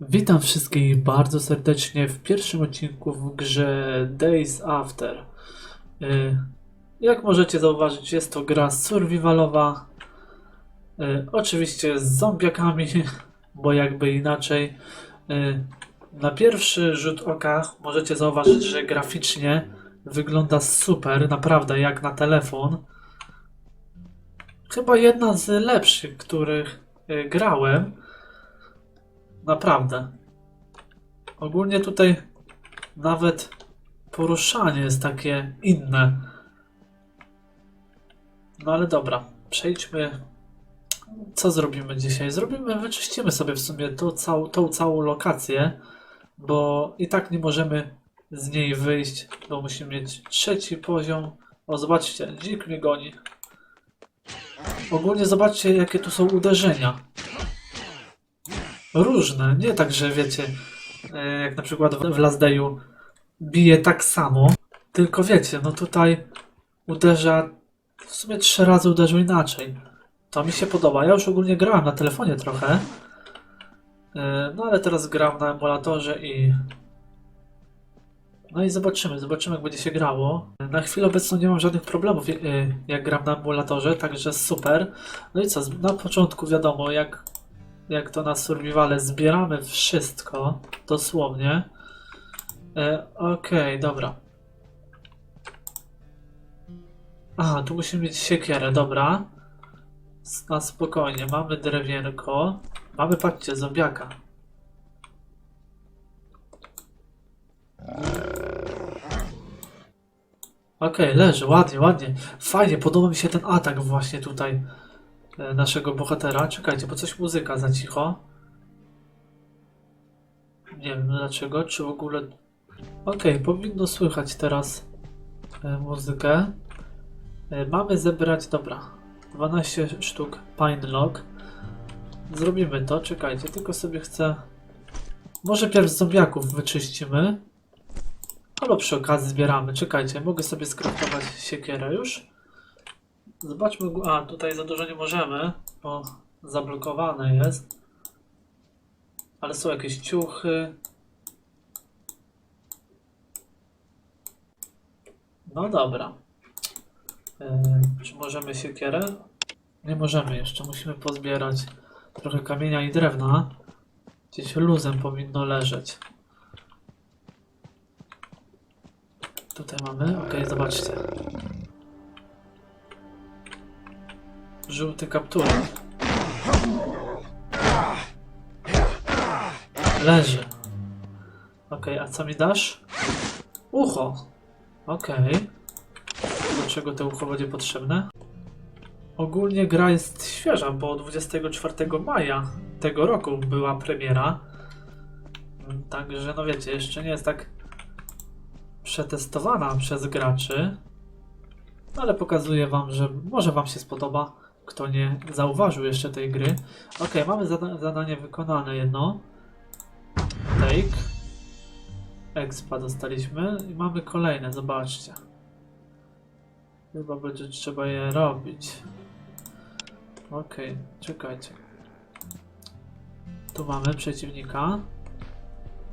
Witam wszystkich bardzo serdecznie w pierwszym odcinku w grze Days After. Y, Jak możecie zauważyć, jest to gra survivalowa. Y, Oczywiście z zombiakami, bo jakby inaczej. Y, Na pierwszy rzut oka możecie zauważyć, że graficznie wygląda super, naprawdę jak na telefon. Chyba jedna z lepszych, których grałem. Naprawdę. Ogólnie tutaj nawet poruszanie jest takie inne. No ale dobra, przejdźmy. Co zrobimy dzisiaj? Zrobimy, wyczyścimy sobie w sumie tą, całą, tą całą lokację, bo i tak nie możemy z niej wyjść, bo musimy mieć trzeci poziom. O, zobaczcie, dzik mnie goni. Ogólnie zobaczcie, jakie tu są uderzenia różne. Nie tak, że wiecie, e, jak na przykład w Last Dayu bije tak samo, tylko wiecie, no tutaj uderza, w sumie trzy razy uderzył inaczej. To mi się podoba. Ja już ogólnie grałem na telefonie trochę, e, no ale teraz gram na emulatorze i no i zobaczymy, zobaczymy jak będzie się grało. Na chwilę obecną nie mam żadnych problemów, e, jak gram na emulatorze, także super. No i co, na początku wiadomo, jak jak to na survivale zbieramy wszystko, dosłownie. E, Okej, dobra. A, tu musimy mieć siekierę, dobra. Na spokojnie, mamy drewienko. Mamy, patrzcie, zombiaka. Okej, leży, ładnie, ładnie. Fajnie, podoba mi się ten atak właśnie tutaj naszego bohatera. Czekajcie, bo coś muzyka za cicho. Nie wiem dlaczego, czy w ogóle... Okej, powinno słychać teraz e, muzykę. E, mamy zebrać, dobra, 12 sztuk Pine Log. Zrobimy to, czekajcie, tylko sobie chcę... Może pierw zombiaków wyczyścimy. Albo przy okazji zbieramy, czekajcie, mogę sobie skraftować siekierę już. Zobaczmy. A, tutaj za dużo nie możemy, bo zablokowane jest. Ale są jakieś ciuchy. No dobra. Yy, czy możemy siekierę? Nie możemy jeszcze. Musimy pozbierać trochę kamienia i drewna. Gdzieś luzem powinno leżeć. Tutaj mamy. Okej, zobaczcie. Żółty kapturek. Leży. Okej, a co mi dasz? Ucho. Okej. Do czego to ucho będzie potrzebne? Ogólnie gra jest świeża, bo 24 maja tego roku była premiera. Także, no wiecie, jeszcze nie jest tak przetestowana przez graczy. Ale pokazuję wam, że może wam się spodoba, kto nie zauważył jeszcze tej gry. Ok, mamy zada zadanie wykonane jedno. Take. Expa dostaliśmy i mamy kolejne, zobaczcie. Chyba będzie trzeba je robić. Ok, czekajcie. Tu mamy przeciwnika.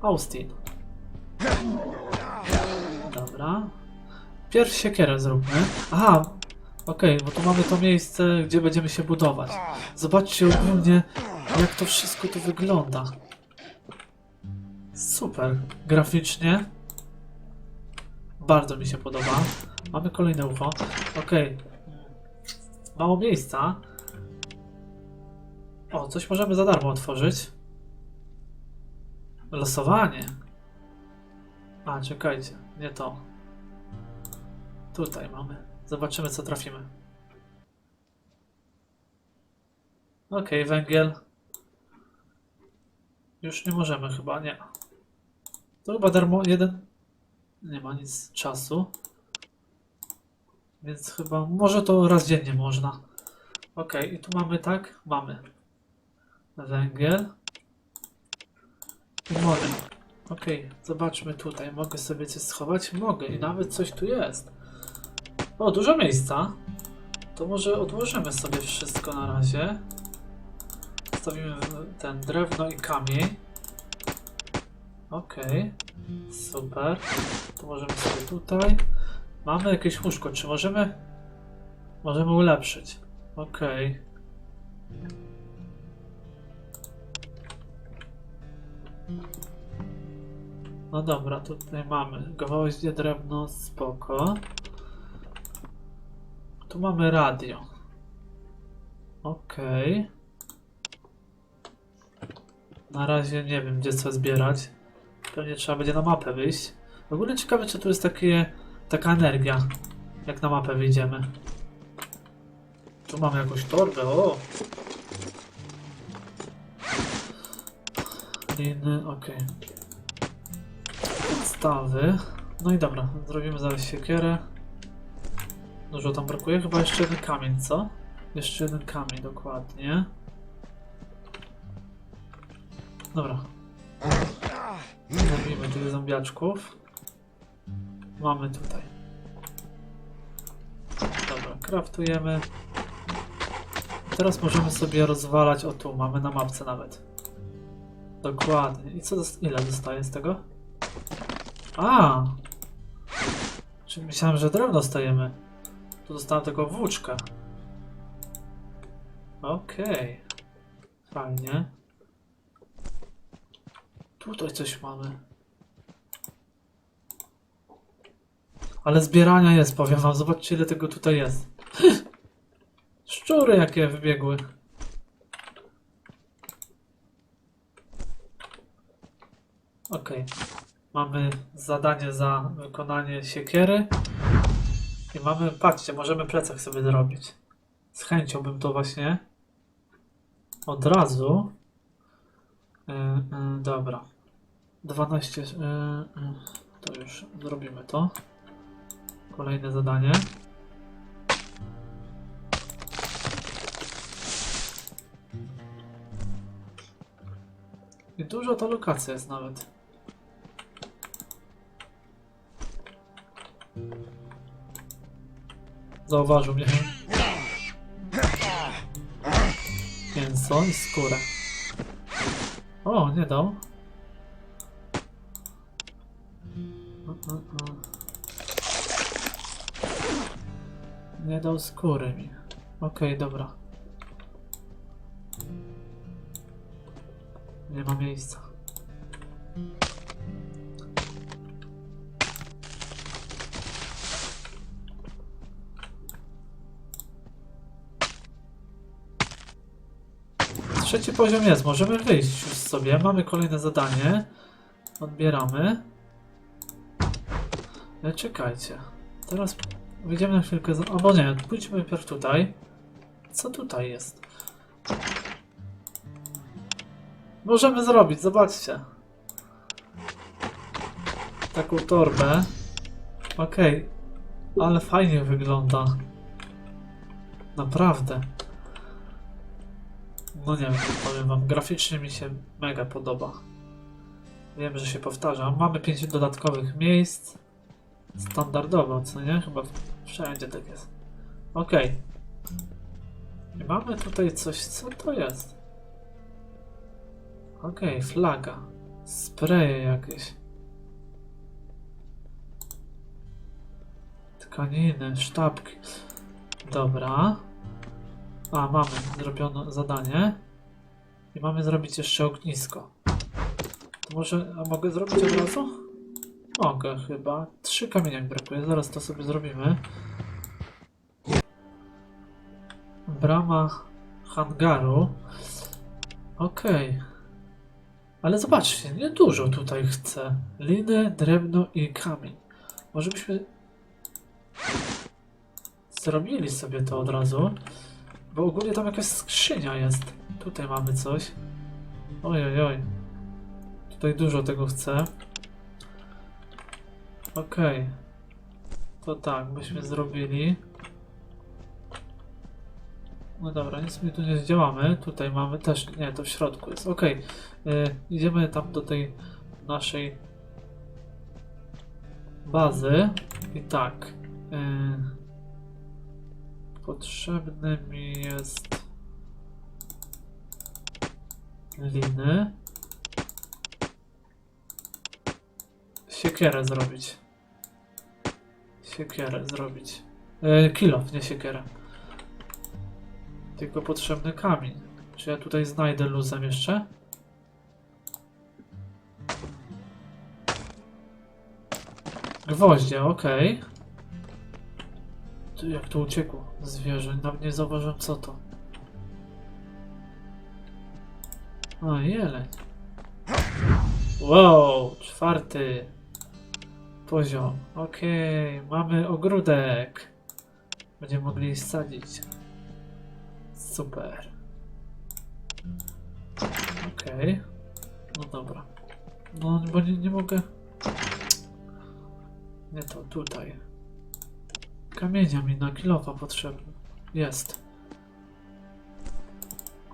Austin. Dobra. Pierw siekierę zróbmy. Aha, okej, bo tu mamy to miejsce, gdzie będziemy się budować. Zobaczcie ogólnie, jak to wszystko tu wygląda. Super. Graficznie. Bardzo mi się podoba. Mamy kolejne ucho. Okej. Mało miejsca. O, coś możemy za darmo otworzyć. Losowanie. A, czekajcie, nie to. Tutaj mamy. Zobaczymy, co trafimy. Okej, węgiel. Już nie możemy chyba, nie. To chyba darmo jeden. Nie ma nic czasu. Więc chyba, może to raz dziennie można. Okej, i tu mamy tak? Mamy. Węgiel. I młody. Okej, zobaczmy tutaj. Mogę sobie coś schować? Mogę i nawet coś tu jest. O, dużo miejsca. To może odłożymy sobie wszystko na razie. Zostawimy ten drewno i kamień. Okej, super. To możemy sobie tutaj. Mamy jakieś łóżko, czy możemy... Możemy ulepszyć. Okej. No dobra, tutaj mamy gwoździe, drewno, spoko. Tu mamy radio. Okej. Na razie nie wiem, gdzie co zbierać. Pewnie trzeba będzie na mapę wyjść. W ogóle ciekawe, czy tu jest takie, taka energia, jak na mapę wyjdziemy. Tu mamy jakąś torbę, o! Liny, okej. Podstawy. No i dobra, zrobimy zaraz siekierę. Dużo tam brakuje, chyba jeszcze jeden kamień, co? Jeszcze jeden kamień, dokładnie. Dobra. Zrobimy tych zombiaczków. Mamy tutaj. Dobra, kraftujemy. Teraz możemy sobie rozwalać. O tu, mamy na mapce nawet. Dokładnie. I co ile dostaję z tego? A! Czyli myślałem, że drewno dostajemy. Tu dostałem tylko włóczkę. Okej. Fajnie. Tutaj coś mamy. Ale zbierania jest, powiem wam. Zobaczcie, ile tego tutaj jest. Szczury jakie wybiegły. Okej. Mamy zadanie za wykonanie siekiery. I mamy, patrzcie, możemy plecak sobie zrobić. Z chęcią bym to właśnie od razu. Yy, yy, dobra. 12. Yy, yy, to już zrobimy to. Kolejne zadanie. I dużo to lokacja jest nawet. Zauważył mnie. Mięso i skórę. O, nie dał. Mm, mm, mm. Nie dał skóry mi. Okej, dobra. Nie ma miejsca. Trzeci poziom jest, możemy wyjść już sobie. Mamy kolejne zadanie. Odbieramy. Ale czekajcie. Teraz wyjdziemy na chwilkę. Za... Albo nie, pójdźmy najpierw tutaj. Co tutaj jest? Możemy zrobić, zobaczcie. Taką torbę. Okej. Ale fajnie wygląda. Naprawdę. No nie wiem, powiem wam, graficznie mi się mega podoba. Wiem, że się powtarzam. Mamy 5 dodatkowych miejsc. Standardowo, co nie? Chyba wszędzie tak jest. Okej. I mamy tutaj coś, co to jest? Okej, flaga. Spreje jakieś. Tkaniny, sztabki. Dobra. A, mamy zrobione zadanie. I mamy zrobić jeszcze ognisko. To może, a mogę zrobić od razu? Mogę chyba. Trzy kamieniak brakuje, zaraz to sobie zrobimy. Brama hangaru. Okej. Ale zobaczcie, nie dużo tutaj chcę. Linę, drewno i kamień. Może byśmy zrobili sobie to od razu. Bo ogólnie tam jakaś skrzynia jest. Tutaj mamy coś. Oj, oj, oj. Tutaj dużo tego chcę. Okej. To tak, byśmy zrobili. No dobra, nic mi tu nie zdziałamy. Tutaj mamy też, nie, to w środku jest. Okej, y, idziemy tam do tej naszej bazy. I tak. y, Potrzebny mi jest liny. Siekierę zrobić. Siekierę zrobić. E, kilof, nie siekierę. Tylko potrzebny kamień. Czy ja tutaj znajdę luzem jeszcze? Gwoździe, okej. Ty, Jak to uciekło zwierzę, nawet nie zauważyłem co to. A, jeleń. Wow, czwarty poziom. Okej, mamy ogródek. Będziemy mogli sadzić. Super. Okej. No dobra. No, bo nie, nie mogę. Nie to, tutaj. Kamienia mi na kilofa potrzebny. Jest.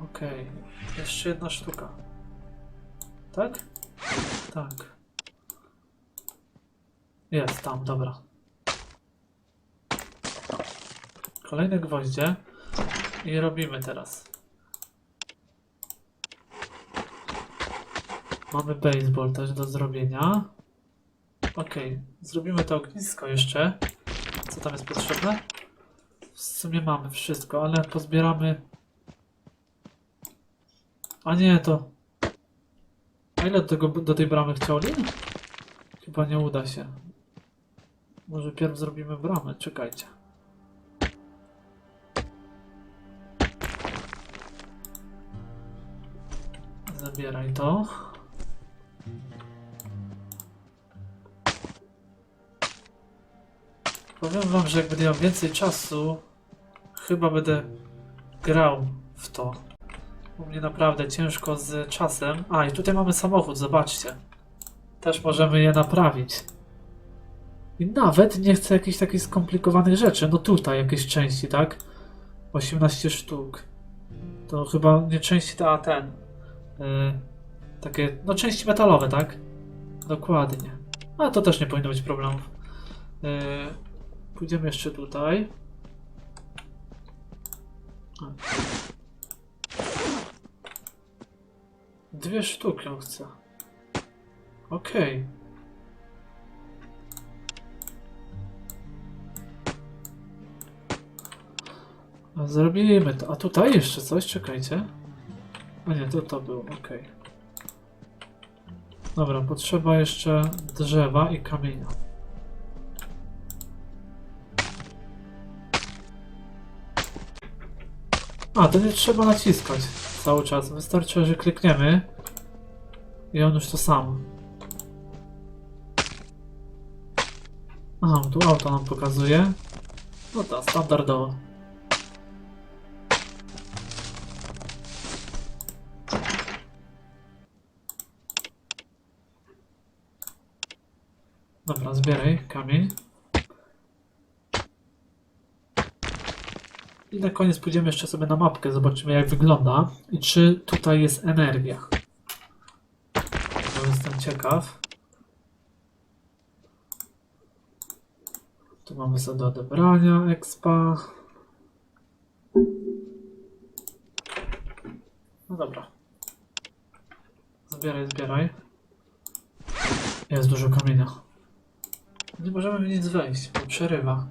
Okej. Jeszcze jedna sztuka. Tak? Tak. Jest tam, dobra. Kolejne gwoździe. I robimy teraz. Mamy baseball też do zrobienia. Okej, zrobimy to ognisko jeszcze. Co tam jest potrzebne? W sumie mamy wszystko, ale pozbieramy. A nie, to. A ile do, tego, do tej bramy chciał lin? Chyba nie uda się. Może pierw zrobimy bramę, czekajcie. Zabieraj to. Powiem wam, że jak będę miał więcej czasu, chyba będę grał w to. U mnie naprawdę ciężko z czasem. A, i tutaj mamy samochód, zobaczcie. Też możemy je naprawić. I nawet nie chcę jakichś takich skomplikowanych rzeczy. No tutaj jakieś części, tak? 18 sztuk. To chyba nie części, a ten. Yy, takie, no części metalowe, tak? Dokładnie. A to też nie powinno być problemów. Yy, pójdziemy jeszcze tutaj. Dwie sztuki on chce. Okej. A Zrobimy to. A tutaj jeszcze coś? Czekajcie. A nie, to to było. Okej. Dobra, potrzeba jeszcze drzewa i kamienia. A, to nie trzeba naciskać cały czas. Wystarczy, że klikniemy i on już to sam. Aha, tu auto nam pokazuje. No to standardowo. Dobra, zbieraj kamień. I na koniec pójdziemy jeszcze sobie na mapkę, zobaczymy jak wygląda i czy tutaj jest energia. Bo jestem ciekaw. Tu mamy sobie do odebrania expa. No dobra. Zbieraj, zbieraj. Jest dużo kamienia. Nie możemy nic wejść, bo przerywa.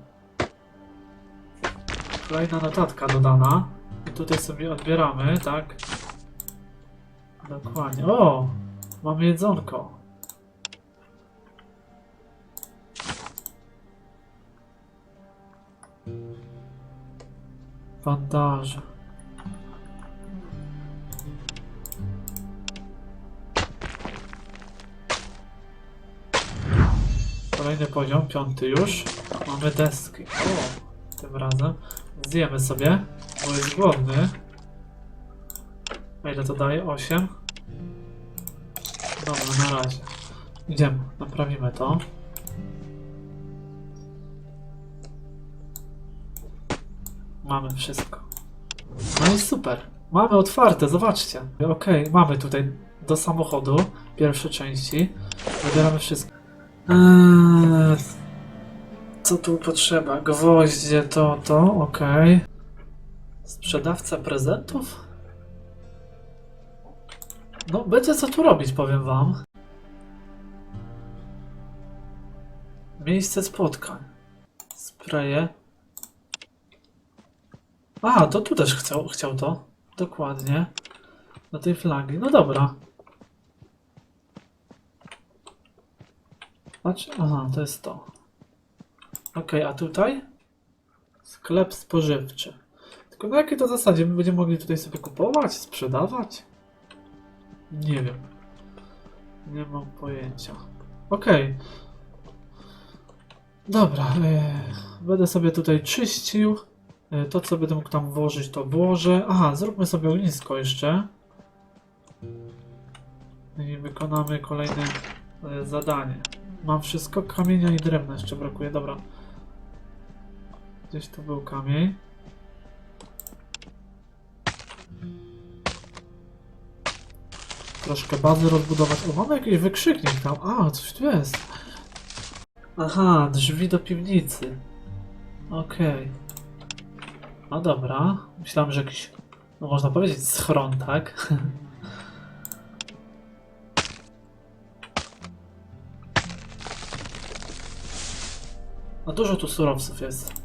Kolejna notatka dodana. I tutaj sobie odbieramy, tak? Dokładnie. O! Mamy jedzonko. Bandaże. Kolejny poziom, piąty już. Mamy deski. O! Tym razem. Zjemy sobie, bo jest głodny. A ile to daje? 8. Dobra, na razie. Idziemy, naprawimy to. Mamy wszystko. No i super. Mamy otwarte, zobaczcie. Okej, mamy tutaj do samochodu pierwsze części. Wybieramy wszystko. Eee, co tu potrzeba? Gwoździe, to, to, okej. Sprzedawca prezentów? No, będzie co tu robić, powiem wam. Miejsce spotkań. Spreje. A, to tu też chciał, chciał to. Dokładnie. Do tej flagi. No dobra. Znaczy, aha, to jest to. Okej, a tutaj? Sklep spożywczy. Tylko na jakiej to zasadzie? My będziemy mogli tutaj sobie kupować, sprzedawać? Nie wiem. Nie mam pojęcia. Okej. Dobra, e, będę sobie tutaj czyścił. E, to, co będę mógł tam włożyć, to włożę. Aha, zróbmy sobie ognisko jeszcze. I wykonamy kolejne e, zadanie. Mam wszystko, kamienia i drewna jeszcze brakuje, dobra. Gdzieś tu był kamień. Troszkę bazy rozbudować. O, mamy jakiś wykrzyknik tam. A, coś tu jest. Aha, drzwi do piwnicy. Okej. No dobra. Myślałem, że jakiś, no można powiedzieć, schron, tak? No dużo tu surowców jest.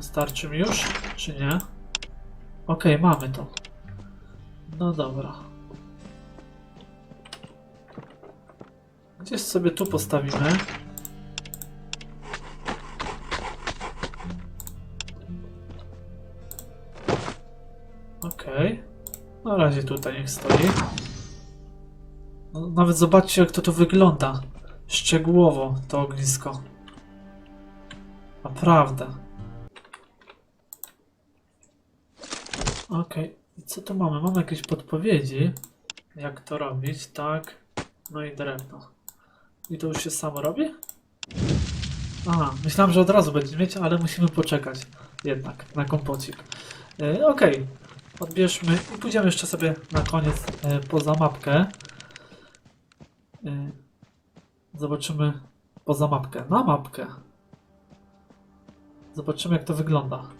Starczy mi już, czy nie? Okej, mamy to. No dobra. Gdzieś sobie tu postawimy. Okej. Na razie tutaj niech stoi. No, nawet zobaczcie jak to tu wygląda. Szczegółowo to ognisko. Naprawdę. Okej. I co tu mamy? Mamy jakieś podpowiedzi. Jak to robić, tak. No i drewno. I to już się samo robi? Aha, myślałem, że od razu będzie mieć, ale musimy poczekać jednak na kompocik. E, Okej, odbierzmy i pójdziemy jeszcze sobie na koniec e, poza mapkę. E, zobaczymy poza mapkę, na mapkę. Zobaczymy jak to wygląda.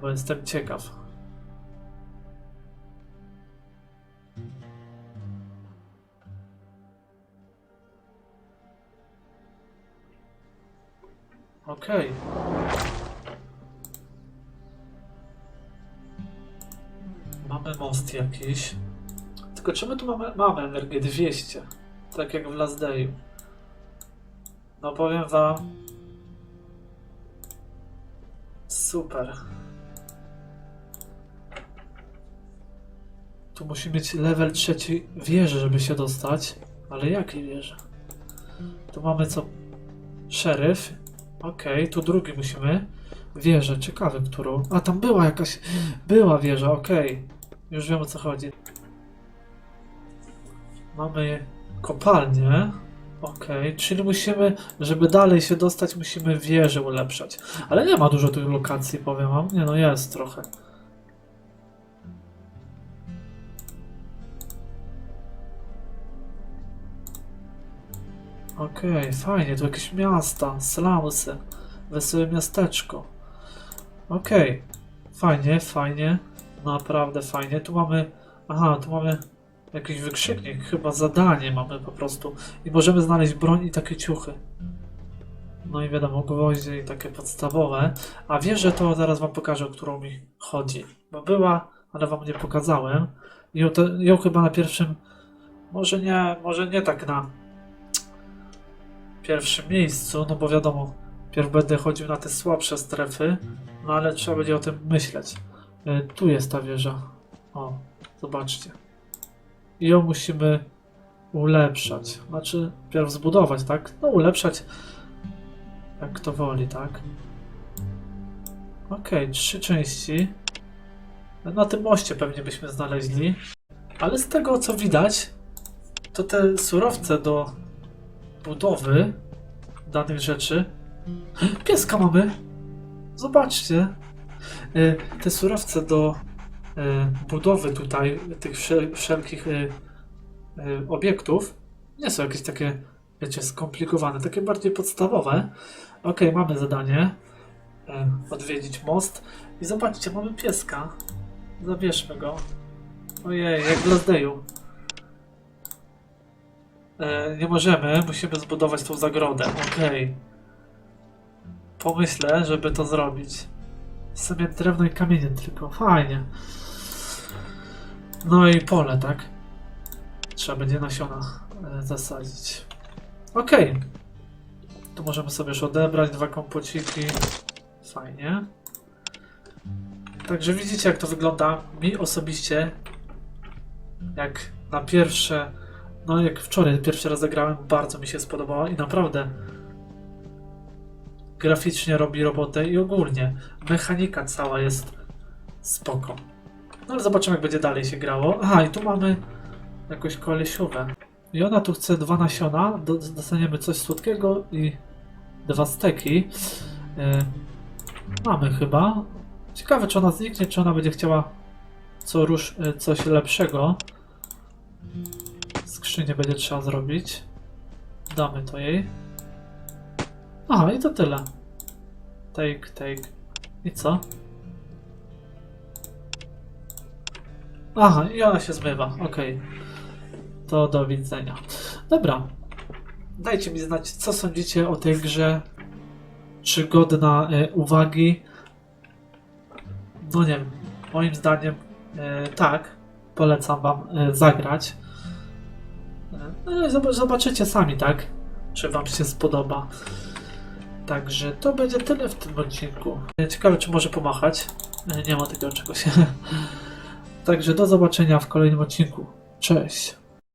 Bo jestem ciekaw. Okej. Mamy most jakiś. Tylko czy my tu mamy, mamy energię 200? Tak jak w Last Dayu. No powiem wam. Super. Tu musi mieć level trzeci wieży, żeby się dostać. Ale jakiej wieży? Tu mamy co? Szeryf. Okej, tu drugi musimy. Wieżę, ciekawe którą. A tam była jakaś. Była wieża, okej. Już wiem o co chodzi. Mamy kopalnię. Okej, czyli musimy, żeby dalej się dostać, musimy wieżę ulepszać. Ale nie ma dużo tych lokacji, powiem wam. Nie no, jest trochę. Okej, fajnie, tu jakieś miasta, slumsy, wesołe miasteczko. Okej, fajnie, fajnie, naprawdę fajnie. Tu mamy, aha, tu mamy jakiś wykrzyknik, chyba zadanie mamy po prostu. I możemy znaleźć broń i takie ciuchy. No i wiadomo, gwoździe i takie podstawowe. A wieżę to zaraz wam pokażę, o którą mi chodzi. Bo była, ale wam nie pokazałem. Ją, ją chyba na pierwszym, może nie, może nie tak na pierwszym miejscu, no bo wiadomo, pierw będę chodził na te słabsze strefy, no ale trzeba będzie o tym myśleć. E, Tu jest ta wieża. O, zobaczcie. I ją musimy ulepszać. Znaczy, pierw zbudować, tak? No, ulepszać jak kto woli, tak? Okej, trzy części. Na tym moście pewnie byśmy znaleźli. Ale z tego co widać, to te surowce do budowy danych rzeczy. Pieska mamy! Zobaczcie! Y, Te surowce do y, budowy tutaj tych wszel- wszelkich y, obiektów nie są jakieś takie, wiecie, skomplikowane, takie bardziej podstawowe. Ok, mamy zadanie. Odwiedzić most. I zobaczcie, mamy pieska. Zabierzmy go. Ojej, jak w. E, nie możemy, musimy zbudować tą zagrodę. Okej. Pomyślę, żeby to zrobić. Sobie drewno i kamienie tylko. Fajnie. No i pole, tak? Trzeba będzie nasiona e, zasadzić. Okej. Tu możemy sobie już odebrać dwa kompociki. Fajnie. Także widzicie jak to wygląda. Mi osobiście jak na pierwsze no jak wczoraj pierwszy raz zagrałem, bardzo mi się spodobało i naprawdę graficznie robi robotę i ogólnie mechanika cała jest spoko. No ale zobaczymy jak będzie dalej się grało. Aha i tu mamy jakąś kolesiówę. I ona tu chce dwa nasiona, do, dostaniemy coś słodkiego i dwa steki. Yy, mamy chyba. Ciekawe czy ona zniknie, czy ona będzie chciała co rusz, yy, coś lepszego. Skrzynię będzie trzeba zrobić. Damy to jej. Aha, i to tyle. Take, take. I co? Aha, i ona się zmywa. Okej. To do widzenia. Dobra. Dajcie mi znać, co sądzicie o tej grze. Czy godna e, uwagi? No nie wiem. Moim zdaniem e, tak. Polecam wam e, zagrać. No, zob- zobaczycie sami, tak? Czy wam się spodoba. Także to będzie tyle w tym odcinku. Ciekawe, czy może pomachać. Nie ma takiego czegoś. Także do zobaczenia w kolejnym odcinku. Cześć.